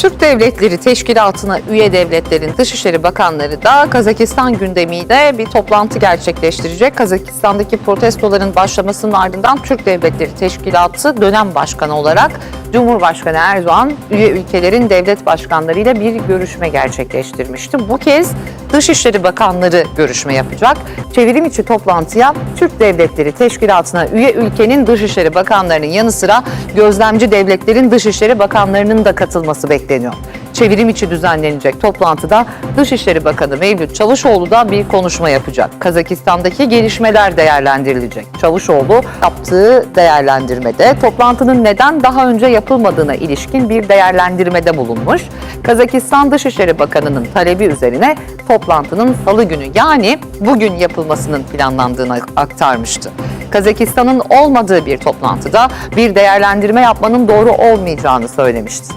Türk Devletleri Teşkilatı'na üye devletlerin Dışişleri Bakanları da Kazakistan gündemiyle bir toplantı gerçekleştirecek. Kazakistan'daki protestoların başlamasının ardından Türk Devletleri Teşkilatı dönem başkanı olarak Cumhurbaşkanı Erdoğan üye ülkelerin devlet başkanlarıyla bir görüşme gerçekleştirmişti. Bu kez Dışişleri Bakanları görüşme yapacak. Çevirim içi toplantıya Türk Devletleri Teşkilatı'na üye ülkenin Dışişleri Bakanlarının yanı sıra gözlemci devletlerin Dışişleri Bakanlarının da katılması bekleniyor. Çevirim içi düzenlenecek toplantıda Dışişleri Bakanı Mevlüt Çavuşoğlu da bir konuşma yapacak. Kazakistan'daki gelişmeler değerlendirilecek. Çavuşoğlu yaptığı değerlendirmede toplantının neden daha önce yapılmadığına ilişkin bir değerlendirmede bulunmuş. Kazakistan Dışişleri Bakanı'nın talebi üzerine toplantının salı günü yani bugün yapılmasının planlandığını aktarmıştı. Kazakistan'ın olmadığı bir toplantıda bir değerlendirme yapmanın doğru olmayacağını söylemişti.